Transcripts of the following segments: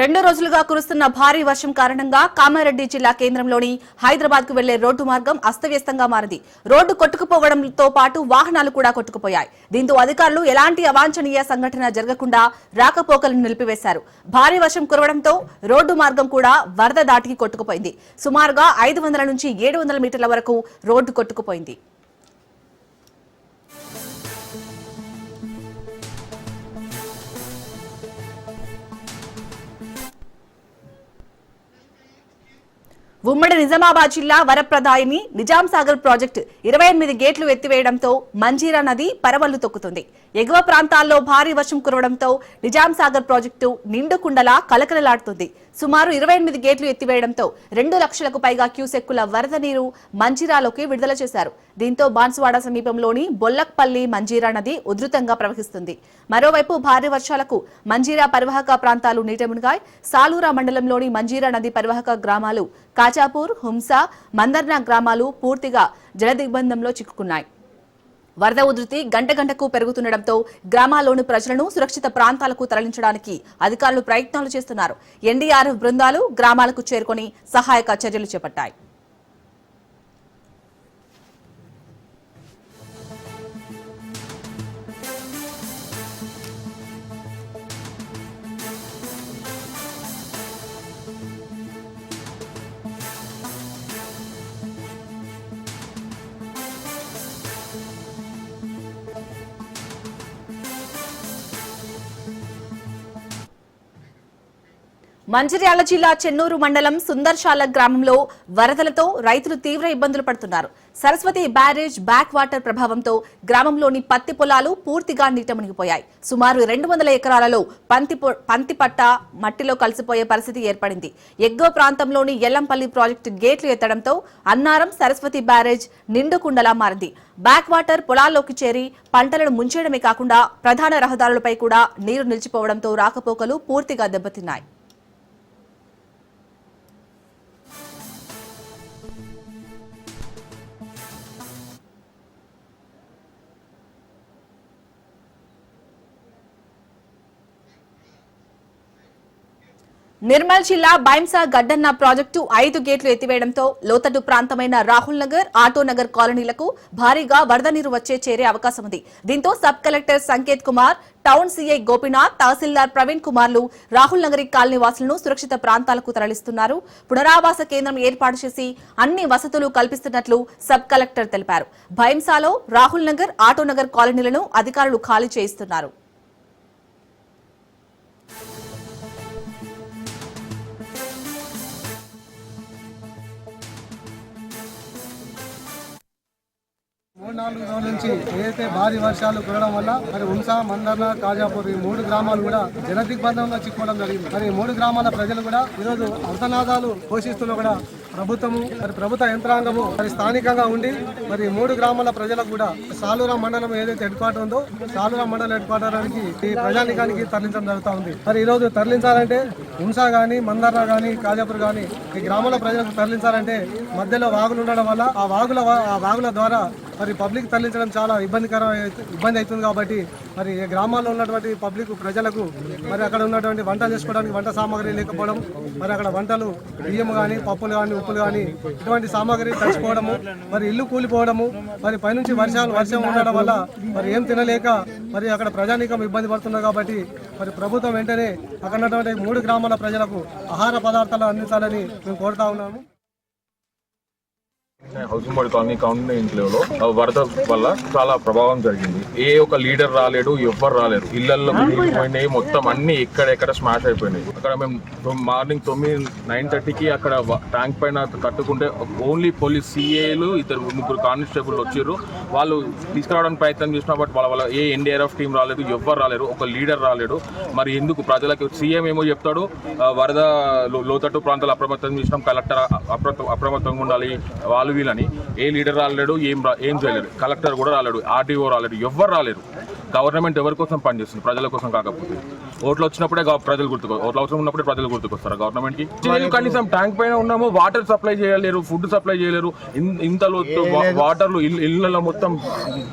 రెండు రోజులుగా కురుస్తున్న భారీ వర్షం కారణంగా కామారెడ్డి జిల్లా కేంద్రంలోని హైదరాబాద్కు వెళ్ళే రోడ్డు మార్గం అస్తవ్యస్తంగా మారింది. రోడ్డు కొట్టుకుపోవడంతో పాటు వాహనాలు కూడా కొట్టుకుపోయాయి. దీంతో అధికారులు ఎలాంటి అవాంఛనీయ సంఘటన జరగకుండా రాకపోకలను నిలిపివేశారు. భారీ వర్షం కురవడంతో రోడ్డు మార్గం కూడా వరద దాటికి కొట్టుకుపోయింది. సుమారుగా ఐదు వందల నుంచి ఏడు వందల మీటర్ల వరకు రోడ్డు కొట్టుకుపోయింది. ఉమ్మడి నిజామాబాద్ జిల్లా వరప్రదాయిని నిజాం సాగర్ ప్రాజెక్టు ఇరవై ఎనిమిది గేట్లు ఎత్తివేయడంతో మంజీరా నది పరవళ్ళు తొక్కుతుంది. ఎగువ ప్రాంతాల్లో భారీ వర్షం కురవడంతో నిజాం సాగర్ ప్రాజెక్టు నిండుకుండలా కలకలలాడుతుంది. సుమారు ఇరవై ఎనిమిది గేట్లు ఎత్తివేయడంతో రెండు లక్షలకు పైగా క్యూసెక్కుల వరద నీరు మంజీరాలోకి విడుదల చేశారు. దీంతో బాన్సువాడ సమీపంలోని బొల్లక్పల్లి మంజీరా నది ఉధృతంగా ప్రవహిస్తుంది. మరోవైపు భారీ వర్షాలకు మంజీరా పరివాహక ప్రాంతాలు నీటమునిగాయి. సాలూరా మండలంలోని మంజీరా నది పరివాహక గ్రామాలు కాచాపూర్ హుంసా మందర్నా గ్రామాలు పూర్తిగా జలదిగ్బంధంలో చిక్కుకున్నాయి. వరద ఉధృతి గంట గంటకు పెరుగుతుండటంతో గ్రామాల్లోని ప్రజలను సురక్షిత ప్రాంతాలకు తరలించడానికి అధికారులు ప్రయత్నాలు చేస్తున్నారు. ఎన్డీఆర్ఎఫ్ బృందాలు గ్రామాలకు చేరుకొని సహాయక చర్యలు చేపట్టాయి. మంచిర్యాల జిల్లా చెన్నూరు మండలం సుందర్శాల గ్రామంలో వరదలతో రైతులు తీవ్ర ఇబ్బందులు పడుతున్నారు. సరస్వతి బ్యారేజ్ బ్యాక్ వాటర్ ప్రభావంతో గ్రామంలోని పత్తి పొలాలు పూర్తిగా నీట మునిగిపోయాయి సుమారు రెండు వందల ఎకరాలలో పంతి పొ- పంతి పట్ట మట్టిలో కలిసిపోయే పరిస్థితి ఏర్పడింది. ఎగ్గో ప్రాంతంలోని ఎల్లంపల్లి ప్రాజెక్టు గేట్లు ఎత్తడంతో అన్నారం సరస్వతి బ్యారేజ్ నిండుకుండలా మారింది. బ్యాక్ వాటర్ పొలాల్లోకి చేరి పంటలను ముంచేయడమే కాకుండా ప్రధాన రహదారులపై కూడా నీరు నిలిచిపోవడంతో రాకపోకలు పూర్తిగా దెబ్బతిన్నాయి. నిర్మల్ జిల్లా బైంసా గడ్డన్న ప్రాజెక్టు ఐదు గేట్లు ఎత్తివేయడంతో లోతట్టు ప్రాంతమైన రాహుల్ నగర్ ఆటో నగర్ కాలనీలకు భారీగా వరద నీరు వచ్చే చేరే అవకాశం ఉంది దీంతో sub collector Sanket Kumar town CI Gopinath tahsildar Praveen కుమార్లు Rahul Nagari colony వాసులను సురక్షిత ప్రాంతాలకు తరలిస్తున్నారు. పునరావాస కేంద్రం ఏర్పాటు చేసి అన్ని వసతులు కల్పిస్తున్నట్లు సబ్ కలెక్టర్ తెలిపారు. భైంసాలో రాహుల్ నగర్ ఆటోనగర్ కాలనీలను అధికారులు ఖాళీ చేయిస్తున్నారు. నాలుగు రోజుల నుంచి ఏదైతే భారీ వర్షాలు కురవడం వల్ల మరి ఉంసా మందర్ల కాజాపూర్ ఈ మూడు గ్రామాలు కూడా జనదిగ్బంధంలో చిక్కుకోవడం జరిగింది. మరి మూడు గ్రామాల ప్రజలు కూడా ఈరోజు అర్థనాదాలు పోషిస్తున్న కూడా ప్రభుత్వము మరి ప్రభుత్వ యంత్రాంగము మరి స్థానికంగా ఉండి మరి మూడు గ్రామాల ప్రజలకు కూడా సాలూరా మండలం ఏదైతే హెడ్ క్వార్టర్ ఉందో సాలూరా మండలం హెడ్ క్వార్టర్కి ఈ ప్రజానికానికి తరలించడం జరుగుతూ ఉంది మరి ఈరోజు తరలించాలంటే ఉంసా కానీ మందర్న కానీ కాజాపూర్ కానీ ఈ గ్రామాల ప్రజలకు తరలించాలంటే మధ్యలో వాగులు ఉండడం వల్ల ఆ వాగుల ఆ వాగుల ద్వారా మరి పబ్లిక్ తరలించడం చాలా ఇబ్బందికర ఇబ్బంది అవుతుంది కాబట్టి మరి గ్రామాల్లో ఉన్నటువంటి పబ్లిక్ ప్రజలకు మరి అక్కడ ఉన్నటువంటి వంట చేసుకోవడానికి వంట సామాగ్రి లేకపోవడం మరి అక్కడ వంటలు బియ్యం కానీ పప్పులు కానీ ఉప్పులు కానీ ఇటువంటి సామాగ్రి తడిచిపోవడము మరి ఇల్లు కూలిపోవడము మరి పైనుంచి వర్షాలు వర్షం ఉండడం వల్ల మరి ఏం తినలేక మరి అక్కడ ప్రజానీకం ఇబ్బంది పడుతున్నారు కాబట్టి మరి ప్రభుత్వం వెంటనే అక్కడ ఉన్నటువంటి మూడు గ్రామాల ప్రజలకు ఆహార పదార్థాలు అందించాలని మేము కోరుతా ఉన్నాము. హౌసింగ్ బోర్డ్ కాలనీ కౌంటీ ఇంట్లో వరద వల్ల చాలా ప్రభావం జరిగింది. ఏ ఒక లీడర్ రాలేడు ఎవ్వరు రాలేరు. ఇళ్ళలో పోయినాయి మొత్తం అన్ని ఎక్కడెక్కడ స్మాష్ అయిపోయినాయి. అక్కడ మేము మార్నింగ్ తొమ్మిది నైన్ థర్టీకి అక్కడ ట్యాంక్ పైన కట్టుకుంటే ఓన్లీ పోలీస్ సిఏలు ఇద్దరు ముగ్గురు కానిస్టేబుల్ వచ్చారు వాళ్ళు తీసుకురావడానికి ప్రయత్నం చేసినా బట్ వాళ్ళ వల్ల ఏ ఎన్డీఆర్ఎఫ్ టీం రాలేదు ఎవ్వరు రాలేరు. ఒక లీడర్ రాలేడు. మరి ఎందుకు ప్రజలకు సీఎం ఏమో చెప్తాడు. వరద లోతట్టు ప్రాంతాలు అప్రమత్తం చేసినాం. కలెక్టర్ అప్రమత్త అప్రమత్తంగా ఉండాలి. వాళ్ళు వీళ్ళని ఏ లీడర్ రాలేడు ఏం రా- ఏం చేయలేరు కలెక్టర్ కూడా రాలేడు ఆర్డీఓ రాలేడు ఎవ్వరు రాలేరు. గవర్నమెంట్ ఎవరి కోసం పనిచేస్తుంది ప్రజల కోసం కాకపోతే. ఓట్లు వచ్చినప్పుడే ప్రజలు గుర్తుకు ఓట్లు అవసరం ఉన్నప్పుడే ప్రజలు గుర్తుకొస్తారు గవర్నమెంట్కి లేదు కనీసం ట్యాంక్ పైన ఉన్నాము వాటర్ సప్లై చేయలేరు ఫుడ్ సప్లై చేయలేరు ఇన్- ఇంత లోతు వాటర్లు ఇళ్ళలో మొత్తం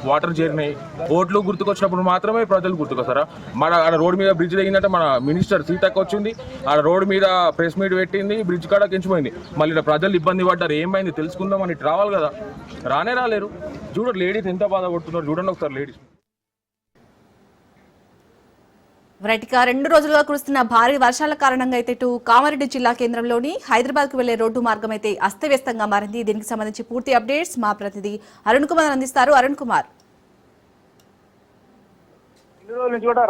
వాటర్ చేరినాయి. ఓట్లు గుర్తుకొచ్చినప్పుడు మాత్రమే ప్రజలు గుర్తుకొస్తారా? మన ఆడ రోడ్ మీద బ్రిడ్జ్ దిగిందంటే మన మినిస్టర్ సీతక్క వచ్చింది. ఆడ రోడ్ మీద ప్రెస్ మీట్ పెట్టింది బ్రిడ్జ్ కాడ కించిపోయింది. మళ్ళీ ప్రజలు ఇబ్బంది పడ్డారు ఏమైంది తెలుసుకుందాం అని ఇటు రావాలి కదా. రానే రాలేరు. చూడండి లేడీస్ ఎంత బాధపడుతున్నారు చూడండి ఒకసారి లేడీస్. రైట్ రెండు రోజులుగా కురుస్తున్న భారీ వర్షాల కారణంగా అయితే ఇటు కామారెడ్డి జిల్లా కేంద్రంలోని హైదరాబాద్కు వెళ్ళే రోడ్డు మార్గం అయితే అస్తవ్యస్తంగా మారింది. దీనికి సంబంధించి పూర్తి అప్డేట్స్ మా ప్రతినిధి అరుణ్ కుమార్ అందిస్తారు. అరుణ్ కుమార్.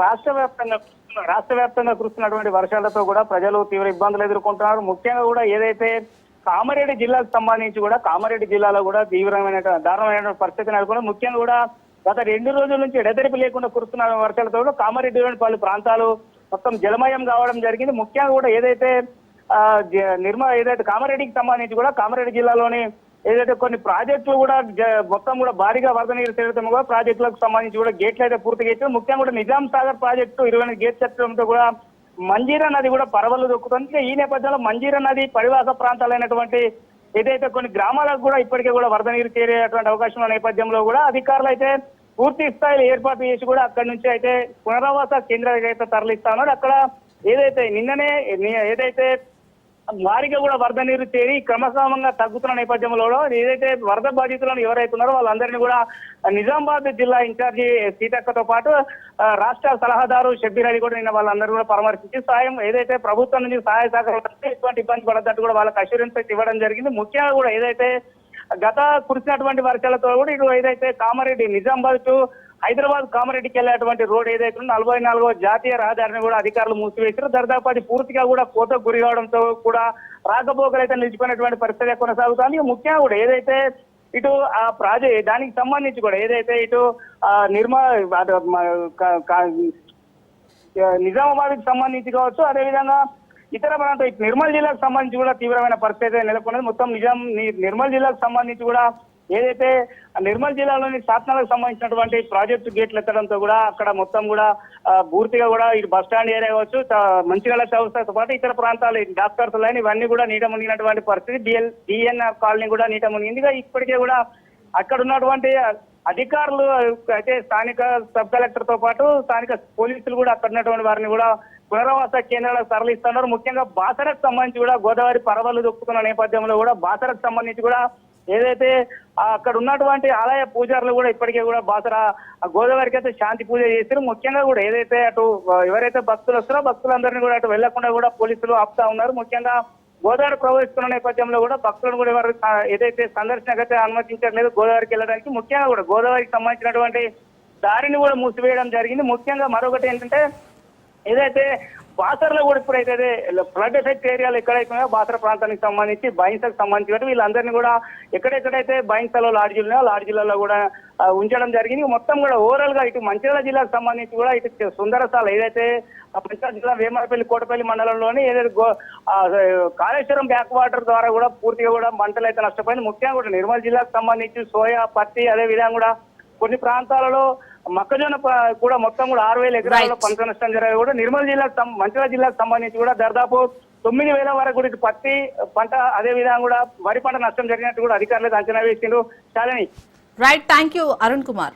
రాష్ట్ర వ్యాప్తంగా రాష్ట్ర వ్యాప్తంగా కురుస్తున్నటువంటి వర్షాలతో కూడా ప్రజలు తీవ్ర ఇబ్బందులు ఎదుర్కొంటున్నారు. ముఖ్యంగా కూడా ఏదైతే కామారెడ్డి జిల్లాకు సంబంధించి కూడా కామారెడ్డి జిల్లాలో కూడా తీవ్రమైన దారుణమైన పరిస్థితి నెలకొని ముఖ్యంగా కూడా గత రెండు రోజుల నుంచి ఎడతెరిపి లేకుండా కురుస్తున్న వర్షాలతో కూడా కామారెడ్డిలోని పలు ప్రాంతాలు మొత్తం జలమయం కావడం జరిగింది. ముఖ్యంగా కూడా ఏదైతే నిర్మా నిర్మ ఏదైతే కామారెడ్డికి సంబంధించి కూడా కామారెడ్డి జిల్లాలోని ఏదైతే కొన్ని ప్రాజెక్టులు కూడా మొత్తం కూడా భారీగా వరద నీరు చేరడం కూడా ప్రాజెక్టులకు సంబంధించి కూడా గేట్లు అయితే పూర్తి చేసి ముఖ్యంగా కూడా నిజాం సాగర్ ప్రాజెక్టు ఇరవై గేట్ చెత్తడంతో కూడా మంజీరా నది కూడా పరవలు దొక్కుతుంది. ఈ నేపథ్యంలో మంజీరా నది పరివాస ప్రాంతాలైనటువంటి ఏదైతే కొన్ని గ్రామాలకు కూడా ఇప్పటికే కూడా వరద నీరు చేరేటువంటి అవకాశం ఉన్న నేపథ్యంలో కూడా అధికారులు అయితే పూర్తి స్థాయిలో ఏర్పాటు చేసి కూడా అక్కడి నుంచి అయితే పునరావాస కేంద్రాలకు అయితే తరలిస్తా ఉన్నారు. అక్కడ ఏదైతే నిన్ననే ఏదైతే వారిగా కూడా వరద నీరు చేరి క్రమక్రమంగా తగ్గుతున్న నేపథ్యంలో ఏదైతే వరద బాధితులను ఎవరైతే ఉన్నారో వాళ్ళందరినీ కూడా నిజామాబాద్ జిల్లా ఇన్ఛార్జి సీతక్కతో పాటు రాష్ట్ర సలహాదారు షబ్బీర్ అలీ కూడా నిన్న వాళ్ళందరూ కూడా పరామర్శించి సాయం ఏదైతే ప్రభుత్వం నుంచి సహాయ సహకారం ఎటువంటి ఇబ్బంది పడద్దట్టు కూడా వాళ్ళకి అష్యూరెన్స్ ఇవ్వడం జరిగింది. ముఖ్యంగా కూడా ఏదైతే గత కురిసినటువంటి వర్షాలతో కూడా ఇటు ఏదైతే కామారెడ్డి నిజామాబాద్ టు హైదరాబాద్ కామారెడ్డికి వెళ్ళేటువంటి రోడ్ ఏదైతే నలభై నాలుగో జాతీయ రహదారిని కూడా అధికారులు మూసివేశారు. దర్దాపు అది పూర్తిగా కూడా కోత గురి కావడంతో కూడా రాకపోకలు అయితే నిలిచిపోయినటువంటి పరిస్థితి కొనసాగుతుంది. ముఖ్యంగా కూడా ఏదైతే ఇటు ఆ ప్రాజెక్ట్ దానికి సంబంధించి కూడా ఏదైతే ఇటు ఆ నిర్మా నిజామాబాద్కి సంబంధించి కావచ్చు అదేవిధంగా ఇతర ప్రాంతం ఇటు నిర్మల్ జిల్లాకు సంబంధించి కూడా తీవ్రమైన పరిస్థితి నెలకొన్నది. మొత్తం నిజాం ని- నిర్మల్ జిల్లాకు సంబంధించి కూడా ఏదైతే నిర్మల్ జిల్లాలోని సాత్నాలకు సంబంధించినటువంటి ప్రాజెక్టు గేట్లు ఎత్తడంతో కూడా అక్కడ మొత్తం కూడా పూర్తిగా కూడా ఇటు బస్ స్టాండ్ ఏరియా కావచ్చు త- మంచిర్యాల పాటు ఇతర ప్రాంతాలు డాక్టర్స్ లైన్ ఇవన్నీ కూడా నీట మునిగినటువంటి పరిస్థితి. బిఎల్ బిఎన్ఆర్ కాలనీ కూడా నీట మునిగింది. ఇప్పటికే కూడా అక్కడ ఉన్నటువంటి అధికారులు అయితే స్థానిక సబ్ కలెక్టర్తో పాటు స్థానిక పోలీసులు కూడా అక్కడ ఉన్నటువంటి వారిని కూడా పునరావాస కేంద్రాలకు తరలిస్తున్నారు. ముఖ్యంగా బాసరకు సంబంధించి కూడా గోదావరి పరవలు దొక్కుతున్న నేపథ్యంలో కూడా బాసరకు సంబంధించి కూడా ఏదైతే అక్కడ ఉన్నటువంటి ఆలయ పూజారులు కూడా ఇప్పటికే కూడా బాసర ఆ గోదావరికి అయితే శాంతి పూజ చేస్తారు ముఖ్యంగా కూడా ఏదైతే అటు ఎవరైతే భక్తులు వస్తారో భక్తులందరినీ కూడా అటు వెళ్ళకుండా కూడా పోలీసులు ఆపుతా ఉన్నారు. ముఖ్యంగా గోదావరి ప్రవహిస్తున్న నేపథ్యంలో కూడా భక్తులను కూడా ఎవరు ఏదైతే సందర్శనకైతే అనుమతించట్లేదు గోదావరికి వెళ్ళడానికి ముఖ్యంగా కూడా గోదావరికి సంబంధించినటువంటి దారిని కూడా మూసివేయడం జరిగింది. ముఖ్యంగా మరొకటి ఏంటంటే ఏదైతే బాసర్లో కూడా ఇప్పుడైతే ఫ్లడ్ ఎఫెక్ట్ ఏరియాలు ఎక్కడైతే బాసర ప్రాంతానికి సంబంధించి బైన్సకు సంబంధించి వీళ్ళందరినీ కూడా ఎక్కడెక్కడైతే బైన్సలో లాడ్జీలు ఉన్నాయో లాడ్జీలలో కూడా ఉంచడం జరిగింది. మొత్తం కూడా ఓవరాల్గా ఇటు మంచిర్యాల జిల్లాకు సంబంధించి కూడా ఇటు సుందరసాల ఏదైతే మంచిర్యాల జిల్లా వేమరపల్లి కోటపల్లి మండలంలోని ఏదైతే కాళేశ్వరం బ్యాక్ వాటర్ ద్వారా కూడా పూర్తిగా కూడా మంటలు అయితే నష్టపోయింది. ముఖ్యంగా కూడా నిర్మల్ జిల్లాకు సంబంధించి సోయా పత్తి అదే విధంగా కూడా కొన్ని ప్రాంతాలలో మొక్కజొన్న కూడా మొత్తం కూడా ఆరు వేల ఎకరాల్లో. పంట నష్టం జరిగి కూడా. నిర్మల్ జిల్లాకు మంచిర్యాల జిల్లాకు సంబంధించి కూడా దాదాపు తొమ్మిది వేల వరకు కూడా పత్తి పంట అదే విధంగా కూడా వరి పంట నష్టం జరిగినట్టు కూడా అధికారులకు అంచనా వేసిండ్రు. చాలని right thank you Arun Kumar